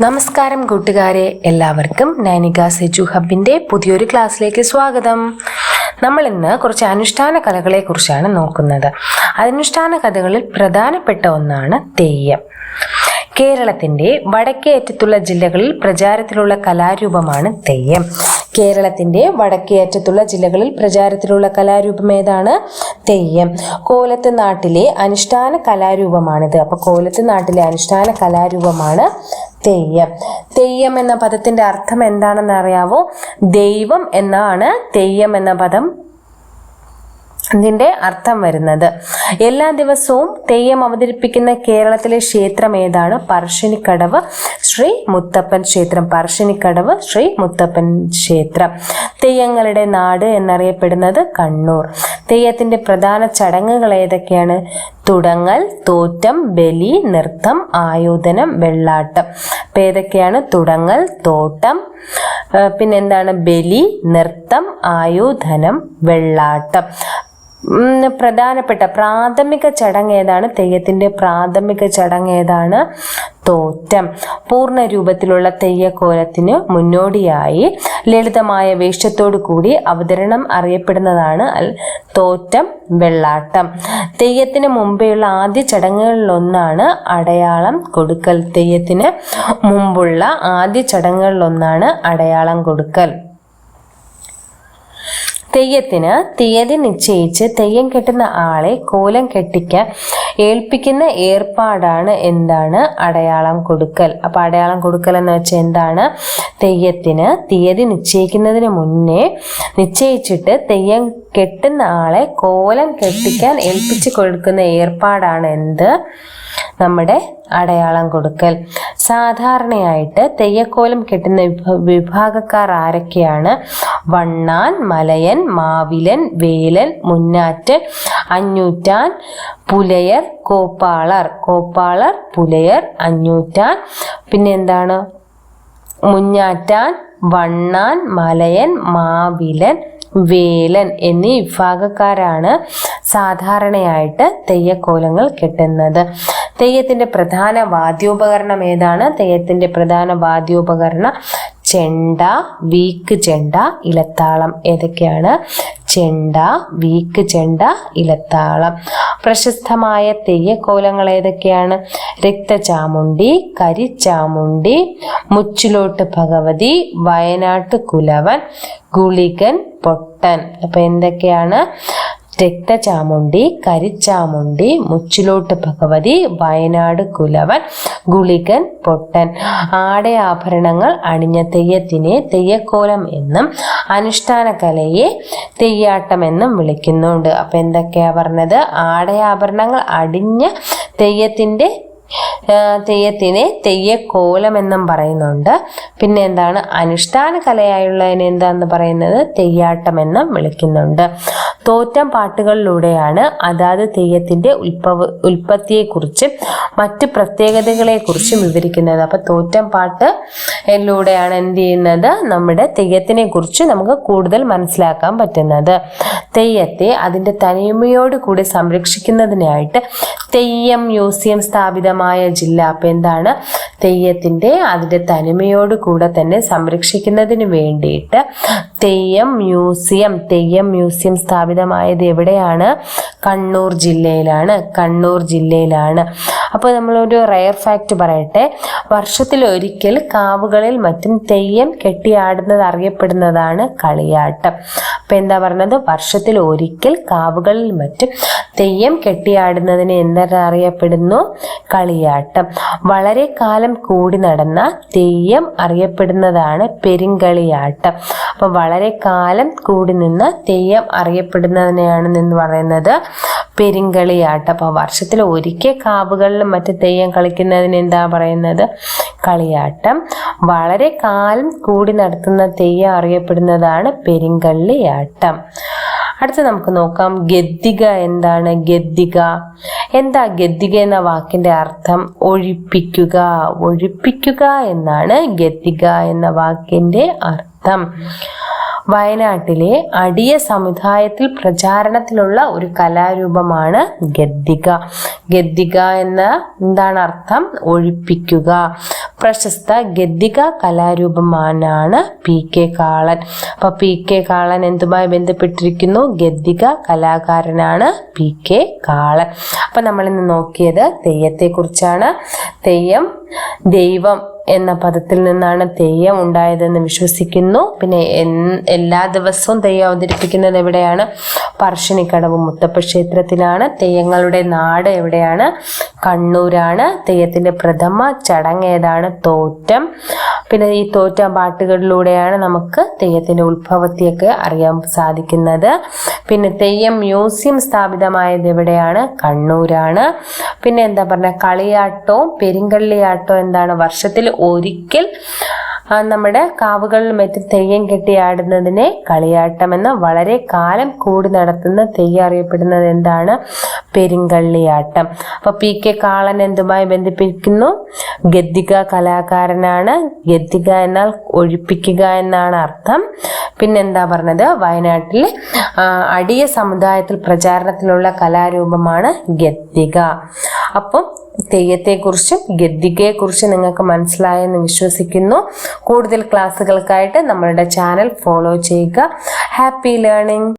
നമസ്കാരം കൂട്ടുകാരെ എല്ലാവർക്കും നൈനിക സെജു ഹബിന്റെ പുതിയൊരു ക്ലാസ്സിലേക്ക് സ്വാഗതം. നമ്മൾ ഇന്ന് കുറച്ച് അനുഷ്ഠാന കലകളെ കുറിച്ചാണ് നോക്കുന്നത്. അനുഷ്ഠാന കഥകളിൽ പ്രധാനപ്പെട്ട ഒന്നാണ് തെയ്യം. കേരളത്തിന്റെ വടക്കേ അറ്റത്തുള്ള ജില്ലകളിൽ പ്രചാരത്തിലുള്ള കലാരൂപമാണ് തെയ്യം. കേരളത്തിന്റെ വടക്കേ അറ്റത്തുള്ള ജില്ലകളിൽ പ്രചാരത്തിലുള്ള കലാരൂപം ഏതാണ്? തെയ്യം. കോലത്ത് നാട്ടിലെ അനുഷ്ഠാന കലാരൂപമാണിത്. അപ്പൊ കോലത്ത് നാട്ടിലെ അനുഷ്ഠാന കലാരൂപമാണ് തെയ്യം. തെയ്യം എന്ന പദത്തിന്റെ അർത്ഥം എന്താണെന്ന് അറിയാവോ? ദൈവം എന്നാണ് തെയ്യം എന്ന പദം ഇതിന്റെ അർത്ഥം വരുന്നത്. എല്ലാ ദിവസവും തെയ്യം അവതരിപ്പിക്കുന്ന കേരളത്തിലെ ക്ഷേത്രം ഏതാണ്? പറശ്ശിനിക്കടവ് ശ്രീ മുത്തപ്പൻ ക്ഷേത്രം. പറശ്ശിനിക്കടവ് ശ്രീ മുത്തപ്പൻ ക്ഷേത്രം. തെയ്യങ്ങളുടെ നാട് എന്നറിയപ്പെടുന്നത് കണ്ണൂർ. തെയ്യത്തിന്റെ പ്രധാന ചടങ്ങുകൾ ഏതൊക്കെയാണ്? തുടങ്ങൽ തോറ്റം ബലി നൃത്തം ആയോധനം വെള്ളാട്ടം. അപ്പൊ ഏതൊക്കെയാണ്? തുടങ്ങൽ തോട്ടം പിന്നെന്താണ്? ബലി നൃത്തം ആയോധനം വെള്ളാട്ടം. പ്രധാനപ്പെട്ട പ്രാഥമിക ചടങ്ങ് ഏതാണ്? തെയ്യത്തിന്റെ പ്രാഥമിക ചടങ്ങ് ഏതാണ്? തോറ്റം. പൂർണ രൂപത്തിലുള്ള തെയ്യക്കോലത്തിന് മുന്നോടിയായി ലളിതമായ വേഷത്തോടു കൂടി അവതരണം അറിയപ്പെടുന്നതാണ് തോറ്റം വെള്ളാട്ടം. തെയ്യത്തിന് മുമ്പെയുള്ള ആദ്യ ചടങ്ങുകളിലൊന്നാണ് അടയാളം കൊടുക്കൽ. തെയ്യത്തിന് മുമ്പുള്ള ആദ്യ ചടങ്ങുകളിലൊന്നാണ് അടയാളം കൊടുക്കൽ. തെയ്യത്തിന് തീയതി നിശ്ചയിച്ച് തെയ്യം കെട്ടുന്ന ആളെ കോലം കെട്ടിക്കാൻ ഏൽപ്പിക്കുന്ന ഏർപ്പാടാണ് എന്താണ് അടയാളം കൊടുക്കൽ. അപ്പൊ അടയാളം കൊടുക്കൽ എന്ന് വെച്ചാൽ എന്താണ്? തെയ്യത്തിന് തീയതി നിശ്ചയിക്കുന്നതിന് മുന്നേ നിശ്ചയിച്ചിട്ട് തെയ്യം കെട്ടുന്ന ആളെ കോലം കെട്ടിക്കാൻ ഏൽപ്പിച്ചു കൊടുക്കുന്ന ഏർപ്പാടാണ് എന്ത്? നമ്മുടെ അടയാളം കൊടുക്കൽ. സാധാരണയായിട്ട് തെയ്യക്കോലം കെട്ടുന്ന വിഭാഗക്കാർ ആരൊക്കെയാണ്? വണ്ണാൻ മലയൻ മാവിലൻ വേലൻ മുന്നാറ്റൻ അഞ്ഞൂറ്റാൻ പുലയർ കോപ്പാളർ. കോപ്പാളർ പുലയർ അഞ്ഞൂറ്റാൻ. പിന്നെ എന്താണ്? മുന്നാറ്റാൻ വണ്ണാൻ മലയൻ മാവിലൻ വേലൻ എന്നീ വിഭാഗക്കാരാണ് സാധാരണയായിട്ട് തെയ്യക്കോലങ്ങൾ കെട്ടുന്നത്. തെയ്യത്തിന്റെ പ്രധാന വാദ്യോപകരണം ഏതാണ്? തെയ്യത്തിന്റെ പ്രധാന വാദ്യോപകരണം ചെണ്ട വീക്ക് ചെണ്ട ഇലത്താളം ഏതൊക്കെയാണ്? ചെണ്ട വീക്ക് ചെണ്ട ഇലത്താളം. പ്രശസ്തമായ തെയ്യക്കോലങ്ങൾ ഏതൊക്കെയാണ്? രക്തചാമുണ്ടി കരിച്ചാമുണ്ടി മുച്ചിലോട്ട് ഭഗവതി വയനാട്ട് കുലവൻ ഗുളികൻ പൊട്ടൻ. അപ്പൊ എന്തൊക്കെയാണ്? രക്തചാമുണ്ടി കരിച്ചാമുണ്ടി മുച്ചിലോട്ട് ഭഗവതി വയനാട് കുലവൻ ഗുളികൻ പൊട്ടൻ. ആടയാഭരണങ്ങൾ അണിഞ്ഞ തെയ്യത്തിനെ തെയ്യക്കോലം എന്നും അനുഷ്ഠാന കലയെ തെയ്യാട്ടം എന്നും വിളിക്കുന്നുണ്ട്. അപ്പൊ എന്തൊക്കെയാ പറഞ്ഞത്? ആടയാഭരണങ്ങൾ അടിഞ്ഞ തെയ്യത്തിന്റെ തെയ്യത്തിനെ തെയ്യക്കോലം എന്നും പറയുന്നുണ്ട്. പിന്നെ എന്താണ്? അനുഷ്ഠാന കലയായുള്ളതിനെ എന്താന്ന് പറയുന്നത്? തെയ്യാട്ടം എന്നും വിളിക്കുന്നുണ്ട്. തോറ്റം പാട്ടുകളിലൂടെയാണ് അതാത് തെയ്യത്തിന്റെ ഉത്ഭവ ഉൽപ്പത്തിയെക്കുറിച്ചും മറ്റ് പ്രത്യേകതകളെക്കുറിച്ചും വിവരിക്കുന്നത്. അപ്പോൾ തോറ്റം പാട്ട് ിലൂടെയാണ് എന്ത് ചെയ്യുന്നത്? നമ്മുടെ തെയ്യത്തിനെ കുറിച്ച് നമുക്ക് കൂടുതൽ മനസ്സിലാക്കാൻ പറ്റുന്നത്. തെയ്യത്തെ അതിന്റെ തനിമയോട് കൂടി സംരക്ഷിക്കുന്നതിനായിട്ട് തെയ്യം മ്യൂസിയം സ്ഥാപിതമായ ജില്ല. അപ്പം എന്താണ്? തെയ്യത്തിന്റെ അതിന്റെ തനിമയോട് കൂടെ തന്നെ സംരക്ഷിക്കുന്നതിന് വേണ്ടിയിട്ട് തെയ്യം മ്യൂസിയം. തെയ്യം മ്യൂസിയം സ്ഥാപിതമായത് എവിടെയാണ്? കണ്ണൂർ ജില്ലയിലാണ്. കണ്ണൂർ ജില്ലയിലാണ്. അപ്പോൾ നമ്മളൊരു റയർ ഫാക്റ്റ് പറയട്ടെ. വർഷത്തിൽ ഒരിക്കൽ കാവുകളിൽ മറ്റും തെയ്യം കെട്ടിയാടുന്നത് അറിയപ്പെടുന്നതാണ് കളിയാട്ടം. അപ്പോൾ എന്താ പറഞ്ഞത്? വർഷത്തിൽ ഒരിക്കൽ കാവുകളിൽ മറ്റും തെയ്യം കെട്ടിയാടുന്നതിന് എന്തറിയപ്പെടുന്നു കളിയാട്ടം. വളരെ കാലം കൂടി നടന്ന തെയ്യം അറിയപ്പെടുന്നതാണ് പെരുങ്കളിയാട്ടം. അപ്പൊ വളരെ കാലം കൂടി നിന്ന് തെയ്യം അറിയപ്പെടുന്നതിനെയാണ് എന്ന് പറയുന്നത് പെരുങ്കളിയാട്ടം. അപ്പൊ വർഷത്തിൽ ഒരിക്കൽ കാവുകളിലും മറ്റു തെയ്യം കളിക്കുന്നതിന് എന്താ പറയുന്നത്? കളിയാട്ടം. വളരെ കാലം കൂടി നടത്തുന്ന തെയ്യം അറിയപ്പെടുന്നതാണ് പെരുങ്കള്ളിയാട്ടം അടുത്ത നമുക്ക് നോക്കാം. ഗദ്ദിക എന്താണ് ഗദ്ദിക? എന്താ ഗദ്ദിക എന്ന വാക്കിന്റെ അർത്ഥം? ഒഴിപ്പിക്കുക. ഒഴിപ്പിക്കുക എന്നാണ് ഗദ്ദിക എന്ന വാക്കിന്റെ അർത്ഥം. വയനാട്ടിലെ അടിയ സമുദായത്തിൽ പ്രചാരണത്തിലുള്ള ഒരു കലാരൂപമാണ് ഗദ്ദിക. ഗദ്ദിക എന്ന എന്താണ് അർത്ഥം? ഒഴിപ്പിക്കുക. പ്രശസ്ത ഗദ്ദിക കലാരൂപമാനാണ് പി കെ കാളൻ. അപ്പൊ പി കെ കാളൻ എന്തുമായി ബന്ധപ്പെട്ടിരിക്കുന്നു? ഗദ്ദിക കലാകാരനാണ് പി കെ കാളൻ. അപ്പൊ നമ്മൾ ഇന്ന് നോക്കിയത് തെയ്യത്തെ കുറിച്ചാണ് തെയ്യം ദൈവം എന്ന പദത്തിൽ നിന്നാണ് തെയ്യം ഉണ്ടായതെന്ന് വിശ്വസിക്കുന്നു. പിന്നെ എല്ലാ ദിവസവും തെയ്യം അവതരിപ്പിക്കുന്നത് എവിടെയാണ്? പറശ്ശിനിക്കടവ് മുത്തപ്പ ക്ഷേത്രത്തിലാണ്. തെയ്യങ്ങളുടെ നാട് എവിടെയാണ്? കണ്ണൂരാണ്. തെയ്യത്തിന്റെ പ്രഥമ ചടങ്ങ് ഏതാണ്? തോറ്റം. പിന്നെ ഈ തോറ്റം പാട്ടുകളിലൂടെയാണ് നമുക്ക് തെയ്യത്തിന്റെ ഉത്ഭവത്തെയൊക്കെ അറിയാൻ സാധിക്കുന്നത്. പിന്നെ തെയ്യം മ്യൂസിയം സ്ഥാപിതമായത് എവിടെയാണ്? കണ്ണൂരാണ്. പിന്നെ എന്താ പറഞ്ഞ കളിയാട്ടവും പെരിങ്കള്ളിയാട്ടവും എന്താണ്? വർഷത്തിൽ ഒരിക്കൽ നമ്മുടെ കാവുകളിൽ മറ്റും തെയ്യം കെട്ടിയാടുന്നതിനെ കളിയാട്ടമെന്ന് വളരെ കാലം കൂടി നടത്തുന്ന തെയ്യം അറിയപ്പെടുന്നത് എന്താണ്? പെരിങ്കള്ളിയാട്ടം. അപ്പൊ പി കെ കാളൻ എന്തുമായി ബന്ധിപ്പിക്കുന്നു? ഗദ്ദിക കലാകാരനാണ്. ഗദ്ദിക എന്നാൽ ഒഴിപ്പിക്കുക എന്നാണ് അർത്ഥം. പിന്നെന്താ പറഞ്ഞത്? വയനാട്ടിൽ അടിയ സമുദായത്തിൽ പ്രചാരണത്തിലുള്ള കലാരൂപമാണ് ഗദ്ദിക. അപ്പം തെയ്യത്തെക്കുറിച്ചും ഗദ്ദികയെക്കുറിച്ചും നിങ്ങൾക്ക് മനസ്സിലായെന്ന് വിശ്വസിക്കുന്നു. കൂടുതൽ ക്ലാസ്സുകൾക്കായിട്ട് നമ്മളുടെ ചാനൽ ഫോളോ ചെയ്യുക. Happy learning